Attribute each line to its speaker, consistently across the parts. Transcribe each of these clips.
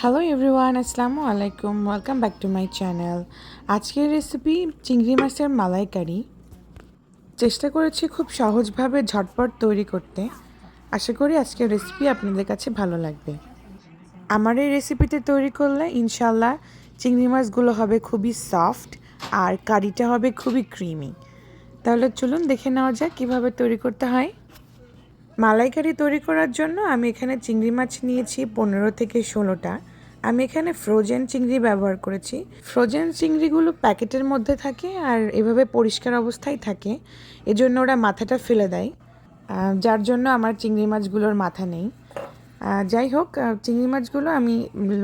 Speaker 1: Hello everyone আসসালামু আলাইকুম welcome back to my channel আজকের রেসিপি চিংড়ি মাছের মালাইকারি। চেষ্টা করেছি খুব সহজভাবে ঝটপট তৈরি করতে। আশা করি আজকের রেসিপি আপনাদের কাছে ভালো লাগবে। আমার এই রেসিপিতে তৈরি করলে ইনশাল্লাহ চিংড়ি মাছগুলো হবে খুবই সফট আর কারিটা হবে খুবই ক্রিমি তাহলে চলুন দেখে নেওয়া যাক কীভাবে তৈরি করতে হয়। মালাইকারি তৈরি করার জন্য আমি এখানে চিংড়ি মাছ নিয়েছি পনেরো থেকে ষোলোটা। আমি এখানে ফ্রোজেন চিংড়ি ব্যবহার করেছি। ফ্রোজেন চিংড়িগুলো প্যাকেটের মধ্যে থাকে আর এভাবে পরিষ্কার অবস্থায় থাকে। এজন্য ওরা মাথাটা ফেলে দেয়। যার জন্য আমার চিংড়ি মাছগুলোর মাথা নেই। যাই হোক চিংড়ি মাছগুলো আমি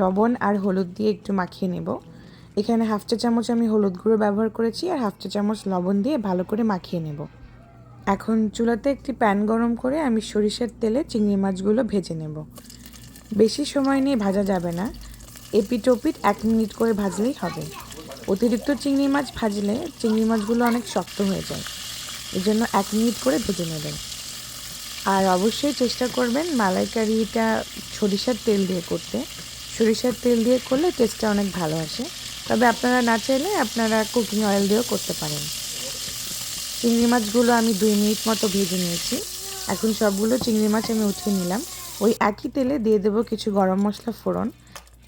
Speaker 1: লবণ আর হলুদ দিয়ে একটু মাখিয়ে নেব। এখানে হাফ চা চামচ আমি হলুদ গুঁড়ো ব্যবহার করেছি আর হাফ চা চামচ লবণ দিয়ে ভালো করে মাখিয়ে নেব। এখন চুলাতে একটি প্যান গরম করে আমি সরিষার তেলে চিংড়ি মাছগুলো ভেজে নেব। বেশি সময় নিয়ে ভাজা যাবে না। এপিট ওপিট এক মিনিট করে ভাজলেই হবে। অতিরিক্ত চিংড়ি মাছ ভাজলে চিংড়ি মাছগুলো অনেক শক্ত হয়ে যায়। এই জন্য এক মিনিট করে ভেজে নেবেন। আর অবশ্যই চেষ্টা করবেন মালাইকারিটা সরিষার তেল দিয়ে করতে। সরিষার তেল দিয়ে করলে টেস্টটা অনেক ভালো আসে। তবে আপনারা না চাইলে আপনারা কুকিং অয়েল দিয়েও করতে পারেন। চিংড়ি মাছগুলো আমি দুই মিনিট মতো ভেজে নিয়েছি। এখন সবগুলো চিংড়ি মাছ আমি উঠিয়ে নিলাম। ওই একই তেলে দিয়ে দেবো কিছু গরম মশলা ফোড়ন।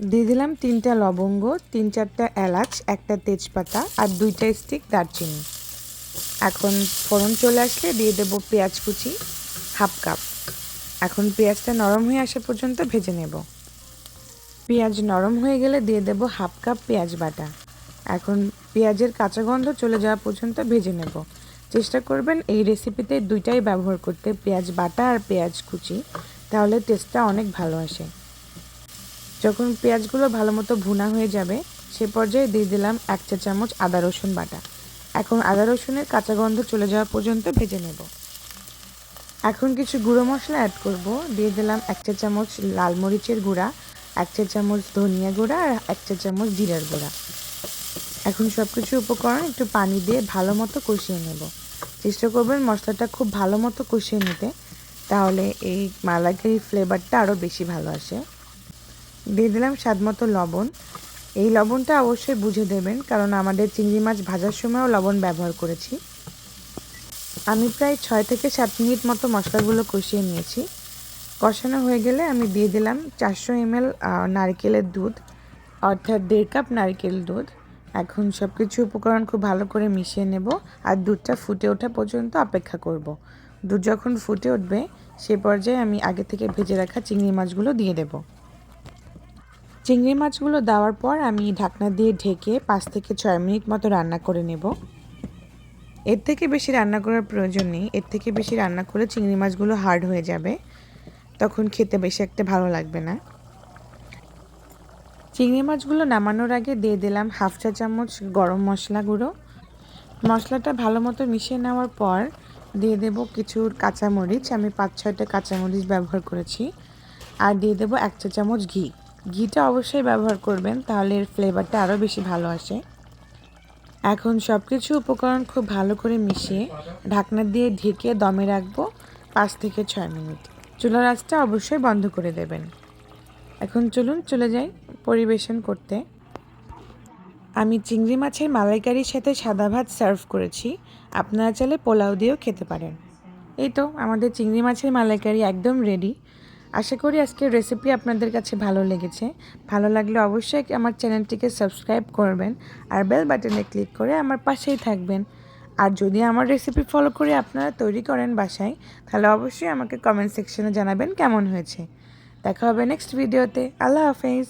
Speaker 1: দিয়ে দিলাম তিনটা লবঙ্গ, তিন চারটা এলাচ, একটা তেজপাতা আর দুইটা স্টিক দারচিনি। এখন ফোড়ন চলে আসলে দিয়ে দেবো পেঁয়াজ কুচি, হাফ কাপ। এখন পেঁয়াজটা নরম হয়ে আসা পর্যন্ত ভেজে নেব। পেঁয়াজ নরম হয়ে গেলে দিয়ে দেব হাফ কাপ পেঁয়াজ বাটা। এখন পেঁয়াজের কাঁচা গন্ধ চলে যাওয়া পর্যন্ত ভেজে নেব। চেষ্টা করবেন এই রেসিপিতে দুইটাই ব্যবহার করতে, পেঁয়াজ বাটা আর পেঁয়াজ কুচি। তাহলে টেস্টটা অনেক ভালো আসে। যখন পেঁয়াজগুলো ভালো মতো ভুনা হয়ে যাবে, সে পর্যায়ে দিয়ে দিলাম এক চা চামচ আদা রসুন বাটা। এখন আদা রসুনের কাঁচা গন্ধ চলে যাওয়া পর্যন্ত ভেজে নেব। এখন কিছু গুঁড়ো মশলা অ্যাড করব। দিয়ে দিলাম এক চা চামচ লাল মরিচের গুঁড়া, এক চা চামচ ধনিয়া গুঁড়া আর এক চা চামচ জিরার গুঁড়া। এখন সব কিছু উপকরণ একটু পানি দিয়ে ভালো মতো কষিয়ে নেব। চেষ্টা করবেন মশলাটা খুব ভালো মতো কষিয়ে নিতে। তাহলে এই মালাইকারি ফ্লেভারটা আরও বেশি ভালো আসে। দিয়ে দিলাম স্বাদ মতো লবণ। এই লবণটা অবশ্যই বুঝে দেবেন, কারণ আমাদের চিংড়ি মাছ ভাজার সময়ও লবণ ব্যবহার করেছি। আমি প্রায় ছয় থেকে সাত মিনিট মতো মশলাগুলো কষিয়ে নিয়েছি। কষানো হয়ে গেলে আমি দিয়ে দিলাম চারশো এমএল নারকেলের দুধ, অর্থাৎ দেড় কাপ নারকেল দুধ। এখন সব কিছু উপকরণ খুব ভালো করে মিশিয়ে নেব আর দুধটা ফুটে ওঠা পর্যন্ত অপেক্ষা করব। দুধ যখন ফুটে উঠবে, সে পর্যায়ে আমি আগে থেকে ভেজে রাখা চিংড়ি মাছগুলো দিয়ে দেব। চিংড়ি মাছগুলো দেওয়ার পর আমি ঢাকনা দিয়ে ঢেকে পাঁচ থেকে ছয় মিনিট মতো রান্না করে নেব। এর থেকে বেশি রান্না করার প্রয়োজন নেই। এর থেকে বেশি রান্না করলে চিংড়ি মাছগুলো হার্ড হয়ে যাবে। তখন খেতে বেশি একটা ভালো লাগবে না। চিংড়ি মাছগুলো নামানোর আগে দিয়ে দিলাম হাফ চা চামচ গরম মশলা গুঁড়ো। মশলাটা ভালো মতো মিশিয়ে নেওয়ার পর দিয়ে দেব কিছু কাঁচামরিচ। আমি পাঁচ ছয়টা কাঁচামরিচ ব্যবহার করেছি। আর দিয়ে দেব এক চা চামচ ঘি। ঘিটা অবশ্যই ব্যবহার করবেন, তাহলে এর ফ্লেভারটা আরও বেশি ভালো আসে। এখন সব কিছু উপকরণ খুব ভালো করে মিশিয়ে ঢাকনা দিয়ে ঢেকে দমে রাখব পাঁচ থেকে ছয় মিনিট। চুলার আঁচটা অবশ্যই বন্ধ করে দেবেন। এখন চলুন চলে যাই পরিবেশন করতে। আমি চিংড়ি মাছের মালাইকারির সাথে সাদা ভাত সার্ভ করেছি। আপনারা চাইলে পোলাও দিয়েও খেতে পারেন। এই তো, আমাদের চিংড়ি মাছের মালাইকারি একদম রেডি আশা করি আজকের রেসিপি আপনাদের কাছে ভালো লেগেছে। ভালো লাগলে অবশ্যই আমার চ্যানেলটিকে সাবস্ক্রাইব করবেন আর বেল বাটনে ক্লিক করে আমার পাশেই থাকবেন। আর যদি আমার রেসিপি ফলো করে আপনারা তৈরি করেন বাসায়, তাহলে অবশ্যই আমাকে কমেন্ট সেকশনে জানাবেন কেমন হয়েছে। দেখা হবে নেক্সট ভিডিওতে আল্লাহ হাফেজ।